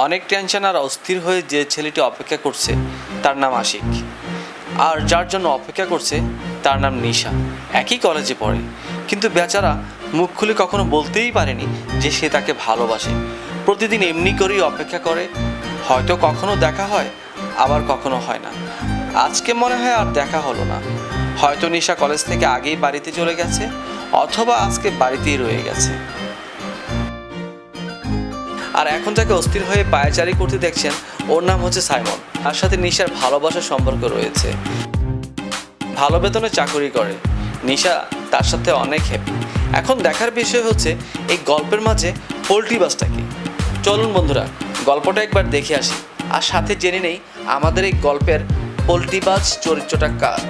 অনেক টেনশন আর অস্থির হয়ে যে ছেলেটি অপেক্ষা করছে, তার নাম আশিক। আর যার জন্য অপেক্ষা করছে, তার নাম নিশা। একই কলেজে পড়ে। কিন্তু বেচারা মুখ খুলে কখনো বলতেই পারেনি যে সে তাকে ভালোবাসে। প্রতিদিন এমনি করেই অপেক্ষা করে। হয়তো কখনো দেখা হয়, আবার কখনো হয় না। আজকে মনে হয় আর দেখা হলো না। হয়তো নিশা কলেজ থেকে আগেই বাড়িতে চলে গেছে, অথবা আজকে বাড়িতেই রয়ে গেছে। আর এখন তাকে অস্থির হয়ে পায়চারি করতে দেখছেন, ওর নাম হচ্ছে সাইমন। তার সাথে নিশার ভালোবাসার সম্পর্ক রয়েছে। ভালো বেতনে চাকরি করে। নিশা তার সাথে অনেক হ্যাপি এখন দেখার বিষয় হচ্ছে, এই গল্পের মাঝে পোল্ট্রি বাসটা কি? চলুন বন্ধুরা, গল্পটা একবার দেখে আসি। আর সাথে জেনে নেই, আমাদের এই গল্পের পোল্ট্রিবাজ চরিত্রটা কার?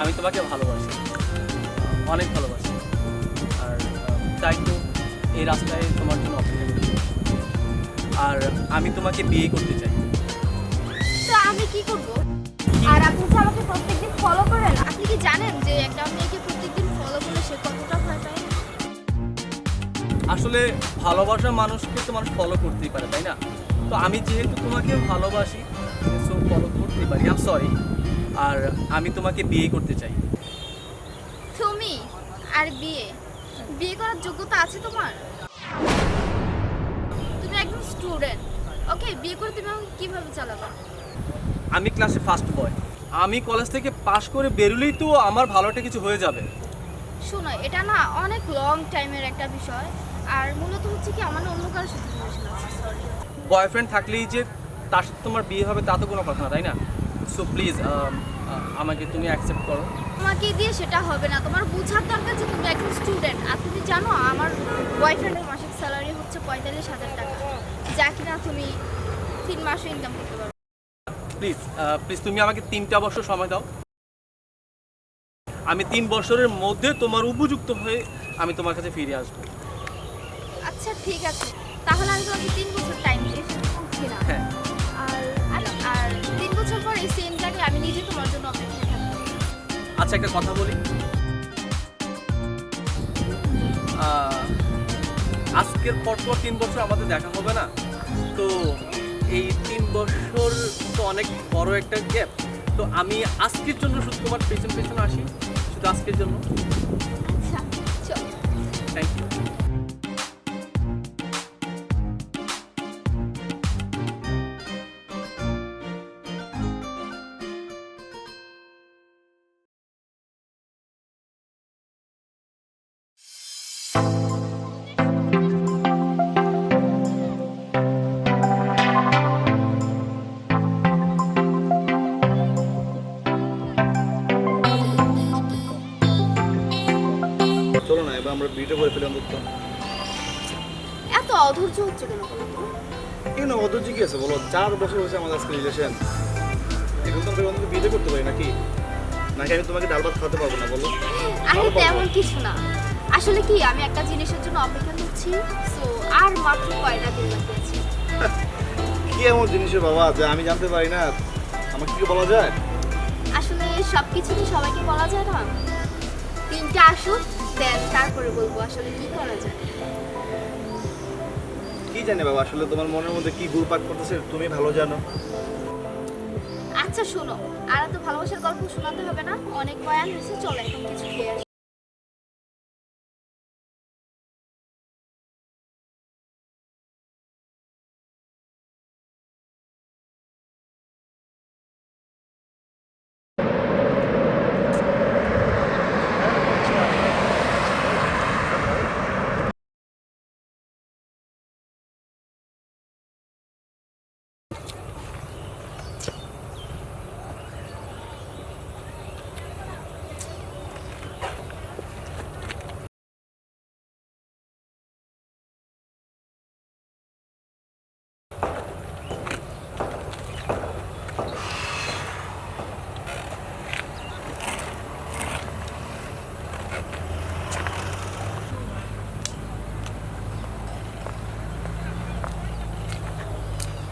আমি তোমাকে ভালোবাসি। অনেক ভালোবাসি। আর তাই তো এই রাস্তায় তোমার জন্য অপেক্ষা করি আর আমি তোমাকে বিয়ে করতে চাই। তো আমি কি করব? আর আপনি যে আমাকে প্রত্যেকদিন ফলো করেন। আপনি কি জানেন যে একটা মেয়েকে প্রত্যেকদিন ফলো করলে সে কতটা ভয় পায়? আসলে ভালোবাসা মানুষকে তো মানুষ ফলো করতেই পারে তাই না? তো আমি যেহেতু তোমাকে ভালোবাসি সো ফলো করতেই পারি। আম সরি আর আমি তোমাকে বিয়ে করতে চাই। তুমি আর বিয়ে? বিয়ে করার যোগ্যতা আছে তোমার? তুমি একদম স্টুডেন্ট। ওকে বিয়ে করে তুমি আমাকে কীভাবে চালাবা? আমি ক্লাসে ফার্স্ট বয় আমি কলেজ থেকে পাশ করে বেরোলেই তো আমার ভালো একটা কিছু হয়ে যাবে। শোনো এটা না অনেক লং টাইমের একটা বিষয়। আর মূলত হচ্ছে কি আমার অন্য কারোর সাথে বয়ফ্রেন্ড থাকলেই যে তার সাথে তোমার বিয়ে হবে তা তো কোনো কথা না তাই না? সো প্লিজ আমাকে তুমি অ্যাকসেপ্ট করো। তোমাকে দিয়ে সেটা হবে না। তোমার বোঝার দরকার যে তুমি একজন স্টুডেন্ট আর তুমি জানো আমার বয়ফ্রেন্ডের মাসিক স্যালারি হচ্ছে পঁয়তাল্লিশ হাজার টাকা। যা কিনা তুমি তিন মাসে ইনকাম করতে পারো। প্লিজ প্লিজ তুমি আমাকে তিনটা বছর সময় দাও। আমি তিন বছরের মধ্যে তোমার উপযুক্ত হয়ে আমি তোমার কাছে ফিরে আসব। আচ্ছা ঠিক আছে। তাহলে আমি তোমাকে তিন বছর টাইম দিয়ে হ্যাঁ। এই সেম আমি নিজে তোমার জন্য অপেক্ষায় থাকব আচ্ছা একটা কথা বলি। আজকের পর পর তিন বছর আমাদের দেখা হবে না। তো এই তিন বছর তো অনেক বড় একটা গ্যাপ তো আমি আজকের জন্য শুধু তোমার পেছন পেছন আসি, শুধু আজকের জন্য। অধৈর্য হচ্ছে কেন বলো তো? এখানে আছে? বলো চার বছর হয়েছে আমাদের আজকে রিলেশন এখন তো আমরা বিয়েটা করতে পারি নাকি? নাকি আমি তোমাকে ডাল ভাত খাওয়াতে পারব না বলো? আরে তেমন কিছু না। আসলে কি আমি একটা জিনিসের জন্য অপেক্ষা করছি সো আর মাত্র কয়টা দিন বাকি আছে? কি এমন জিনিসের বাবা যে আমি জানতে পারি না? আমাকে কি বলা যায়? আসলে সব কিছু কি সবাইকে বলা যায় না? তিনটা আসুক দেন তারপরে বলব আসলে কি করা যায়। কি জানে বাবা, আসলে তোমার মনের মধ্যে কি ঘুরপাক করতেছে তুমি ভালো জানো। আচ্ছা শোনো আর তো ভালোবাসার গল্প শোনাতে হবে না, অনেক বয়ান হয়েছে, চলে এখন কিছু খেয়ে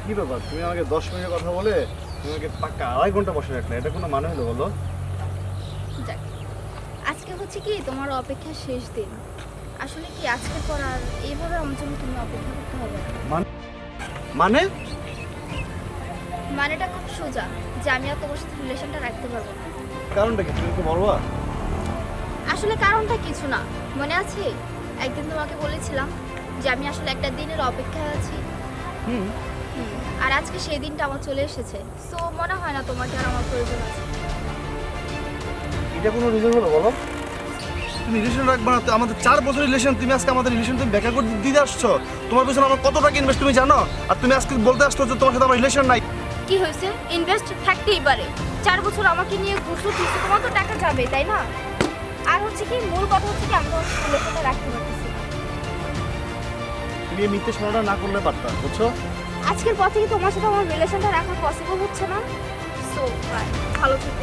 কি ব্যাপার? তুমি আমাকে দশ মিনিটের কথা বলে তুমি আমাকে পাক্কা আড়াই ঘণ্টা বসে রাখলে এটা কোনো মানে হলো বলো? যাক আজকে হচ্ছে কি তোমার অপেক্ষার শেষ দিন। আসলে কি আজকে পর আর এইভাবে আমার জন্য তুমি অপেক্ষা করতে হবে না? মানে মানেটা খুব সোজা যে আমি আর তোমার সাথে রিলেশনটা রাখতে পারব না। কারণটা কি? তুমি কি বলবা আসলে কারণটা কিছু না। মনে আছে? একদিন তোমাকে বলেছিলাম যে আমি আসলে একটা দিনের অপেক্ষায় আছি। হুম, আর আজকে সেই দিনটা আমার চলে এসেছে। সো মনে হয় না তোমাকে আর আমার প্রয়োজন আছে। এটা কোনো রিজন হলো বলো? তুমি রিলেশন রাখবে না তো আমাদের চার বছর রিলেশন তুমি আজকে আমাদের রিলেশন তুমি বেকার করে দিতে আসছো। তোমার পিছনে আমার কত টাকা ইনভেস্ট তুমি জানো? আর তুমি আজকে বলতে আসছো যে তোমার সাথে আমার রিলেশন নাই। কি হয়েছে? ইনভেস্ট থাকতেই পারে। চার বছর আমাকে নিয়ে ঘুষো দিচ্ছে তোমার তো টাকা যাবে তাই না? আর হচ্ছে কি মূল কথা হচ্ছে কি আমি তোমার রাখতে পারতেছি তুমি মিথ্যে শোনাটা না করলে পারতাম বুঝছ? আজকের পর থেকে তোমার সাথে আমার রিলেশনটা রাখা পসিবল হচ্ছে না। সো ভালো থেকো।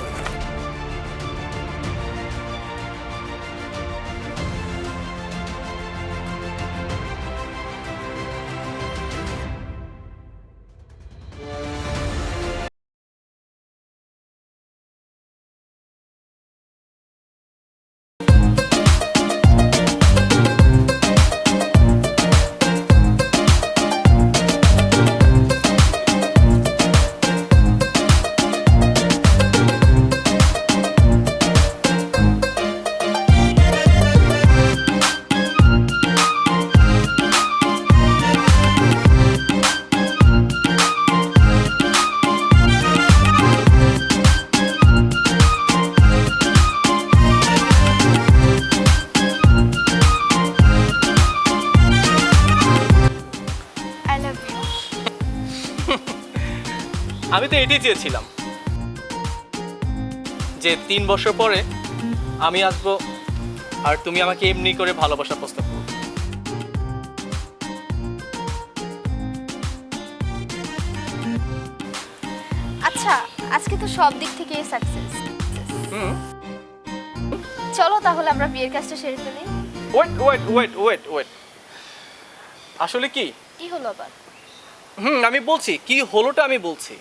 আমি তো এটাই চেয়েছিলাম। যে তিন বছর পরে আমি আসব আর তুমি আমাকে এমনি করে ভালোবাসা প্রস্তাব করো আচ্ছা আজকে তো সব দিক থেকে সাকসেস হুম। চলো তাহলে আমরা বিয়ের কাজটা সেরে ফেলি। Wait wait wait wait wait আসলে কি? কি হলো আবার? হুম আমি বলছি কি হলোটা আমি বলছি।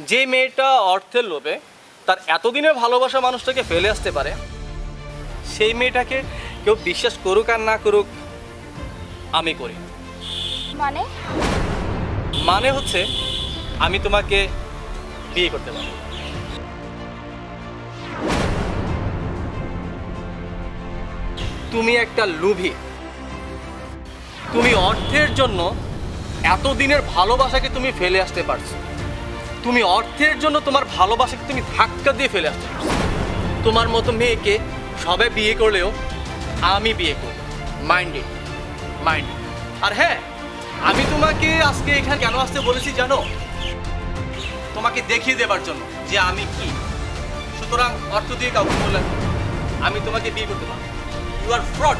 যে মেয়েটা অর্থের লোভে তার এতদিনের ভালোবাসা মানুষটাকে ফেলে আসতে পারে সেই মেয়েটাকে কেউ বিশ্বাস করুক আর না করুক আমি করি। মানে? মানে হচ্ছে আমি তোমাকে বিয়ে করতে পারি তুমি একটা লুভি। তুমি অর্থের জন্য এতদিনের ভালোবাসাকে তুমি ফেলে আসতে পারছ। তুমি অর্থের জন্য তোমার ভালোবাসাকে তুমি ধাক্কা দিয়ে ফেলে আসতে পারছ তোমার মতো মেয়েকে সবে বিয়ে করলেও আমি বিয়ে করব। মাইন্ডেড মাইন্ড আর হ্যাঁ আমি তোমাকে আজকে এখানে কেন আসতে বলেছি জানো? তোমাকে দেখিয়ে দেবার জন্য যে আমি কি। সুতরাং অর্থ দিয়ে কাউকে বললাম, আমি তোমাকে বিয়ে করতে পারব। You R fraud